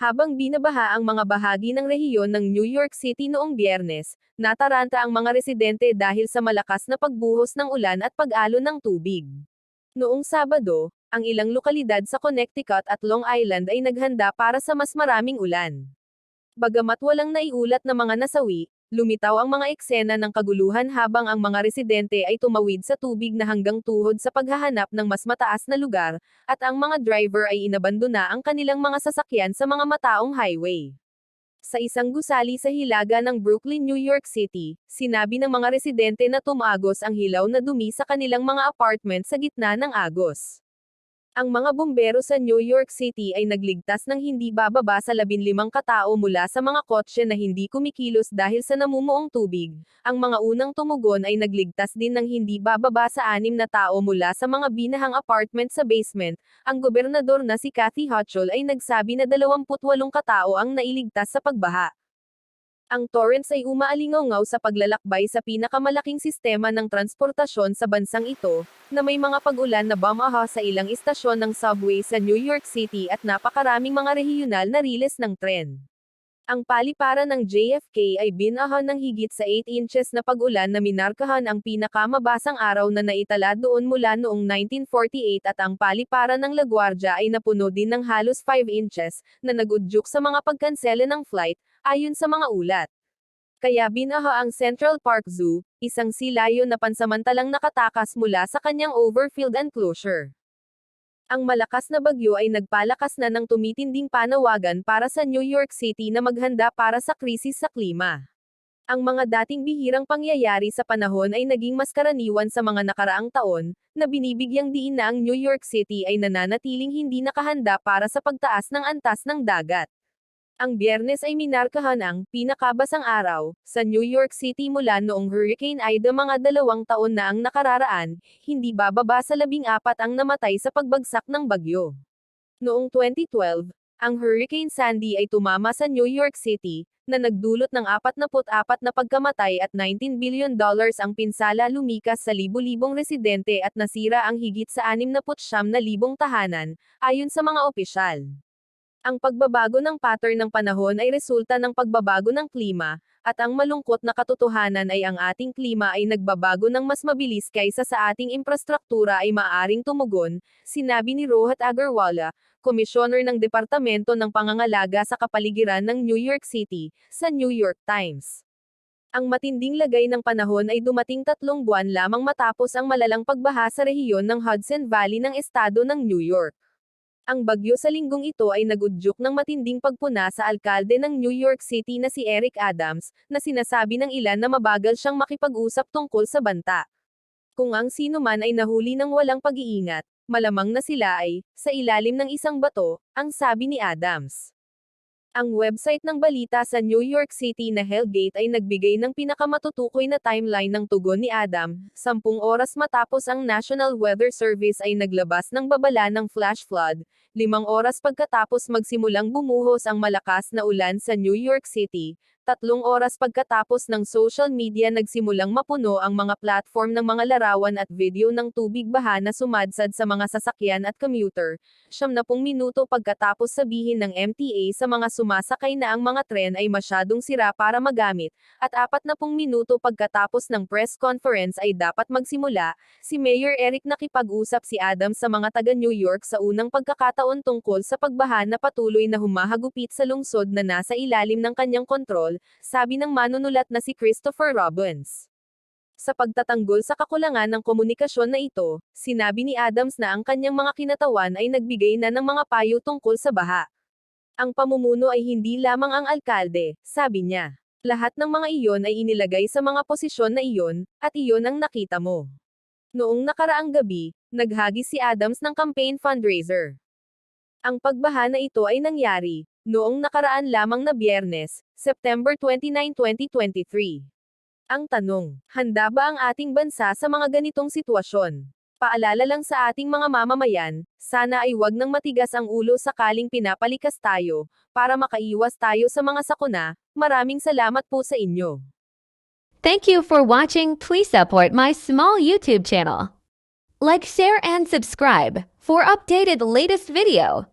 Habang binabaha ang mga bahagi ng rehiyon ng New York City noong biyernes, nataranta ang mga residente dahil sa malakas na pagbuhos ng ulan at pag-alo ng tubig. Noong Sabado, ang ilang lokalidad sa Connecticut at Long Island ay naghanda para sa mas maraming ulan. Bagamat walang naiulat na mga nasawi, lumitaw ang mga eksena ng kaguluhan habang ang mga residente ay tumawid sa tubig na hanggang tuhod sa paghahanap ng mas mataas na lugar, at ang mga driver ay inabandona ang kanilang mga sasakyan sa mga mataong highway. Sa isang gusali sa hilaga ng Brooklyn, New York City, sinabi ng mga residente na tumagos ang hilaw na dumi sa kanilang mga apartment sa gitna ng agos. Ang mga bumbero sa New York City ay nagligtas ng hindi bababa sa 15 katao mula sa mga kotse na hindi kumikilos dahil sa namumuong tubig. Ang mga unang tumugon ay nagligtas din ng hindi bababa sa anim na tao mula sa mga binahang apartment sa basement. Ang gobernador na si Kathy Hochul ay nagsabi na 28 katao ang nailigtas sa pagbaha. Ang Torrance ay umaalingaw sa paglalakbay sa pinakamalaking sistema ng transportasyon sa bansang ito, na may mga pag-ulan na bumaha sa ilang istasyon ng subway sa New York City at napakaraming mga rehiyonal na riles ng tren. Ang paliparan ng JFK ay binahan ng higit sa 8 inches na pag-ulan na minarkahan ang pinakamabasang araw na naitala doon mula noong 1948 at ang paliparan ng LaGuardia ay napuno din ng halos 5 inches, na nagudyok sa mga pagkansela ng flight, ayon sa mga ulat. Kaya binaha ang Central Park Zoo, isang silayo na pansamantalang nakatakas mula sa kanyang overfilled enclosure. Ang malakas na bagyo ay nagpalakas na ng tumitinding panawagan para sa New York City na maghanda para sa krisis sa klima. Ang mga dating bihirang pangyayari sa panahon ay naging mas karaniwan sa mga nakaraang taon, na binibigyang diin na ang New York City ay nananatiling hindi nakahanda para sa pagtaas ng antas ng dagat. Ang biyernes ay minarkahan ang pinakabasang araw sa New York City mula noong Hurricane Ida mga dalawang taon na ang nakararaan, hindi bababa sa labing apat ang namatay sa pagbagsak ng bagyo. Noong 2012, ang Hurricane Sandy ay tumama sa New York City, na nagdulot ng 44 na pagkamatay at 19 billion dollars ang pinsala lumikas sa libu-libong residente at nasira ang higit sa 69 na libong tahanan, ayon sa mga opisyal. Ang pagbabago ng pattern ng panahon ay resulta ng pagbabago ng klima, at ang malungkot na katotohanan ay ang ating klima ay nagbabago ng mas mabilis kaysa sa ating infrastruktura ay maaring tumugon, sinabi ni Rohat Agarwala, komisyoner ng Departamento ng Pangangalaga sa Kapaligiran ng New York City, sa New York Times. Ang matinding lagay ng panahon ay dumating tatlong buwan lamang matapos ang malalang pagbaha sa rehiyon ng Hudson Valley ng estado ng New York. Ang bagyo sa linggong ito ay nagudyok ng matinding pagpuna sa alkalde ng New York City na si Eric Adams, na sinasabi ng ilan na mabagal siyang makipag-usap tungkol sa banta. Kung ang sino man ay nahuli ng walang pag-iingat, malamang na sila ay, sa ilalim ng isang bato, ang sabi ni Adams. Ang website ng balita sa New York City na Hellgate ay nagbigay ng pinakamatutukoy na timeline ng tugon ni Adam, sampung oras matapos ang National Weather Service ay naglabas ng babala ng flash flood, limang oras pagkatapos magsimulang bumuhos ang malakas na ulan sa New York City, tatlong oras pagkatapos ng social media nagsimulang mapuno ang mga platform ng mga larawan at video ng tubig baha na sumadsad sa mga sasakyan at commuter, siyam na pung minuto pagkatapos sabihin ng MTA sa mga sumasakay na ang mga tren ay masyadong sira para magamit, at apat na pung minuto pagkatapos ng press conference ay dapat magsimula, si Mayor Eric nakipag-usap si Adams sa mga taga New York sa unang pagkakataon tungkol sa pagbaha na patuloy na humahagupit sa lungsod na nasa ilalim ng kanyang kontrol, sabi ng manunulat na si Christopher Robbins. Sa pagtatanggol sa kakulangan ng komunikasyon na ito, sinabi ni Adams na ang kanyang mga kinatawan ay nagbigay na ng mga payo tungkol sa baha. Ang pamumuno ay hindi lamang ang alkalde, sabi niya. Lahat ng mga iyon ay inilagay sa mga posisyon na iyon, at iyon ang nakita mo. Noong nakaraang gabi, naghagis si Adams ng campaign fundraiser. Ang pagbaha na ito ay nangyari, noong nakaraan lamang na biyernes, September 29, 2023. Ang tanong, handa ba ang ating bansa sa mga ganitong sitwasyon? Paalala lang sa ating mga mamamayan, sana ay wag nang matigas ang ulo sakaling pinapalikas tayo, para makaiwas tayo sa mga sakuna. Maraming salamat po sa inyo. Thank you for watching. Please support my small YouTube channel. Like, share, and subscribe for updated latest video.